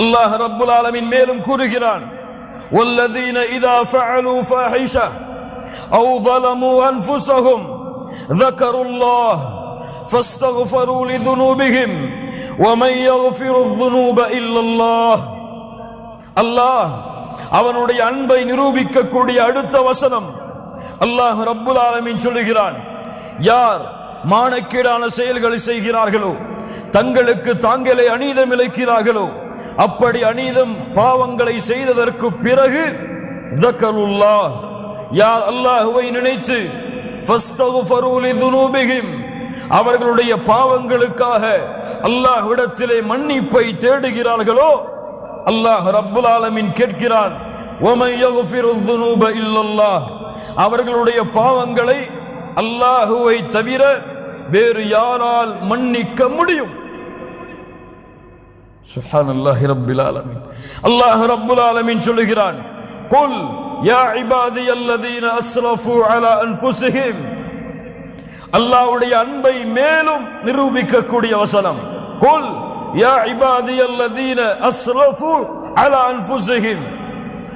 அல்லாஹ் ரப்புல் ஆலமின் மேலும் கூறுகிறான் والذين إذا فعلوا فاحشة أو ظلموا أنفسهم ذكروا الله فاستغفروا لذنوبهم ومن يغفر الذنوب إلا الله அல்லாஹ் அவனுடைய அன்பை நிரூபிக்கக்கூடிய அடுத்த வசனம் அல்லாஹ் ரப்புல் ஆலமீன் சொல்லுகிறான் யார் மானக்கேடான செயல்களை செய்கிறார்களோ தங்களுக்கு தாங்களே அநீதம் இழைக்கிறார்களோ அப்படி அநீதம் பாவங்களை செய்ததற்கு பிறகு தக்கருல்லாஹ் யார் அல்லாஹுவை நினைத்து ஃபஸ்தகுஃபரு லிதுனூபிஹிம் அவர்களுடைய பாவங்களுக்காக அல்லாஹ் அல்லாஹ்விடத்திலே மன்னிப்பை தேடுகிறார்களோ? அல்லாஹ் ரப்புல் ஆலமின் கேட்கிறான் அவர்களுடைய பாவங்களை அல்லாஹுவை தவிர வேறு யாரால் மன்னிக்க முடியும்? சுஹானல்லாஹி ரப்பில் ஆலமீன். அல்லாஹ் ரப்புல் ஆலமீன் சொல்லுகிறான் குல் யா இபாதி அல்லதீன அஸ்ரஃபு அலா அன்ஃபுஸிஹிம். அல்லாவுடைய அன்பை மேலும் நிரூபிக்கக்கூடிய வசனம். குல் யா இபாதி அல்லதீன அஸ்ரஃபு அலா அன்ஃபுஸிஹிம்.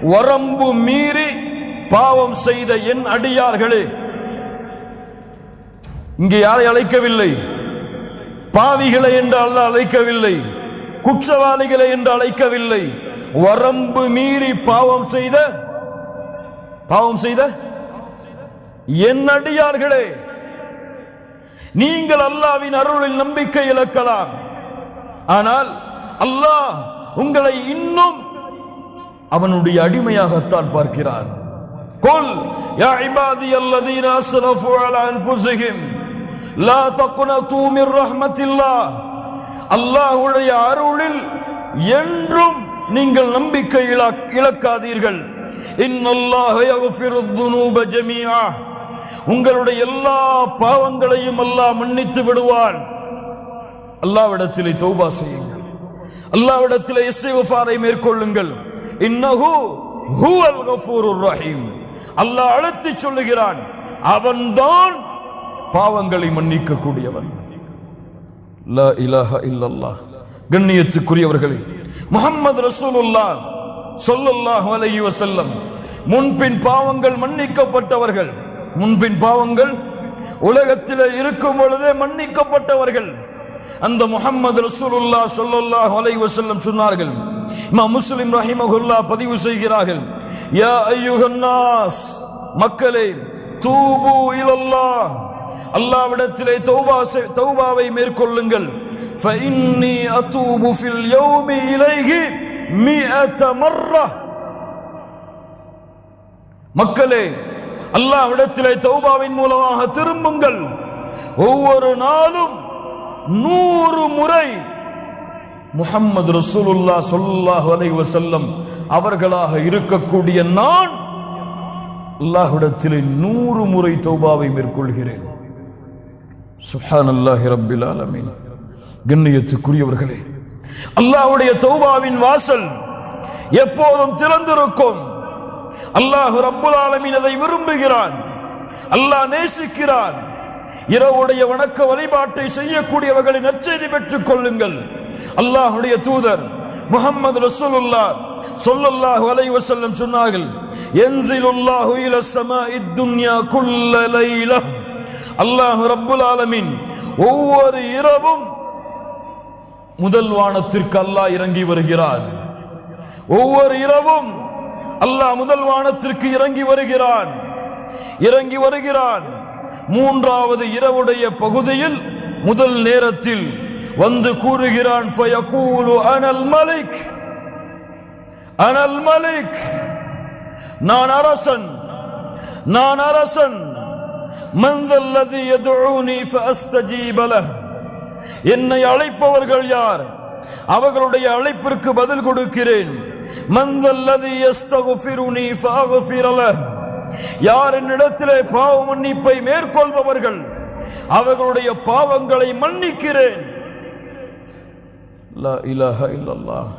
வரம்பு மீறி பாவம் செய்த என் அடியார்களே. இங்கே யாரை அழைக்கவில்லை? பாவிகளை என்று அல்ல அழைக்கவில்லை. குற்றவாளிகளை என்று அழைக்கவில்லை. வரம்பு மீறி பாவம் செய்த பாவம் செய்த என் அடியார்களே. நீங்கள் அல்லாவின் அருளில் நம்பிக்கை இழக்கலாம். ஆனால் அல்லாஹ் உங்களை இன்னும் அவனுடைய அடிமையாகத்தான் பார்க்கிறான். கொல் யா இபாதி அல்லதீன அஸ்ரஃபு அலா அன்ஃபுஸிஹிம் லா தக்னது மிர் ரஹ்மத்தில்லாஹ். அல்லாஹ்வுடைய அருளில் என்றும் நீங்கள் நம்பிக்கை இழ- இழக்காதீர்கள். இன்னல்லாஹ யக்ஃபிரு துனூப ஜமீஆ உங்களுடைய எல்லா பாவங்களையும் அல்லாஹ் மன்னித்து விடுவான். அல்லாவிடத்திலே தௌபா செய்யுங்கள். அல்லாவிடத்திலே இஸ்திக்ஃபாரை மேற்கொள்ளுங்கள். இன்னஹு ஹுவல் கஃபூருர் ரஹீம். அல்லாஹ் அழைத்து சொல்லுகிறான் அவன்தான் பாவங்களை மன்னிக்க கூடியவன் லா இல்லல்லாஹ். கண்ணியத்துக்குரியவர்களே முகமது ரசூலுல்லாஹ் சொல்லுல்லாஹ் அலைஹி வஸல்லம் முன்பின் பாவங்கள் மன்னிக்கப்பட்டவர்கள் முன்பின் பாவங்கள் உலகத்தில் இருக்கும் பொழுதே மன்னிக்கப்பட்டவர்கள். அந்த முகமது ரசூலுல்லா சொல்லுல்லா அலை வசல்லம் சொன்னார்கள் இமா முஸ்லிம் ரஹிமகுல்லா பதிவு செய்கிறார்கள் யா ஐயுகன்னாஸ் மக்களே தூபு இலல்லா அல்லாவிடத்திலே தௌபா தௌபாவை மேற்கொள்ளுங்கள். ஃபைன்னி அதூபு ஃபில் யௌமி இலைஹி மிஅத மர்ரா மக்களே அல்லாஹ்விடத்திலே தௌபாவின் மூலமாக திரும்புங்கள். ஒவ்வொரு நாளும் நூறு முறை முஹம்மது ரசூலுல்லா சொல்லாஹ் அலைஹி வஸல்லம் அவர்களாக இருக்கக்கூடிய நான் அல்லாஹ்விடத்திலே நூறு முறை தௌபாவை மேற்கொள்கிறேன். சுப்ஹானல்லாஹி ரப்பில் ஆலமீன். கண்ணியத்துக்குரியவர்களே அல்லாஹ்வுடைய தௌபாவின் வாசல் எப்போதும் திறந்திருக்கும். அல்லாஹ் ரப்புல் ஆலமீன் அதை விரும்புகிறான். அல்லாஹ் நேசிக்கிறான். இரவுடைய வணக்க வழிபாட்டை செய்யக்கூடியவர்களை நற்செய்தி பெற்றுக் கொள்ளுங்கள். அல்லாஹுடைய தூதர் முகமது ரசூலுல்லா சொல்லல்லாஹு அலைஹி வஸல்லம் சொன்னார்கள் யன்சிலுல்லாஹு இல ஸமாஇத் துன்யா குல்ல லைலா. அல்லாஹ் ரப்புல் ஆலமீன் ஒவ்வொரு இரவும் முதல் வானத்திற்கு அல்லாஹ் இறங்கி வருகிறான். ஒவ்வொரு இரவும் அல்லாஹ் முதல் வானத்திற்கு இறங்கி வருகிறான். இறங்கி வருகிறான். மூன்றாவது இரவுடைய பகுதியில் முதல் நேரத்தில் வந்து கூறுகிறான் அனல் மலிக் அனல் மலிக் நான் அரசன் நான் அரசன் மந்தல்லதி எதுனி என்னை அழைப்பவர்கள் யார்? அவர்களுடைய அழைப்பிற்கு பதில் கொடுக்கிறேன். من ذا الذي يستغفرني فاغفر له யார் என்னிடத்திலே பாவ மன்னிப்பை மேற்கொள்பவர்கள் அவர்களுடைய பாவங்களை மன்னிக்கிறேன் லா இலாஹ இல்லல்லாஹ்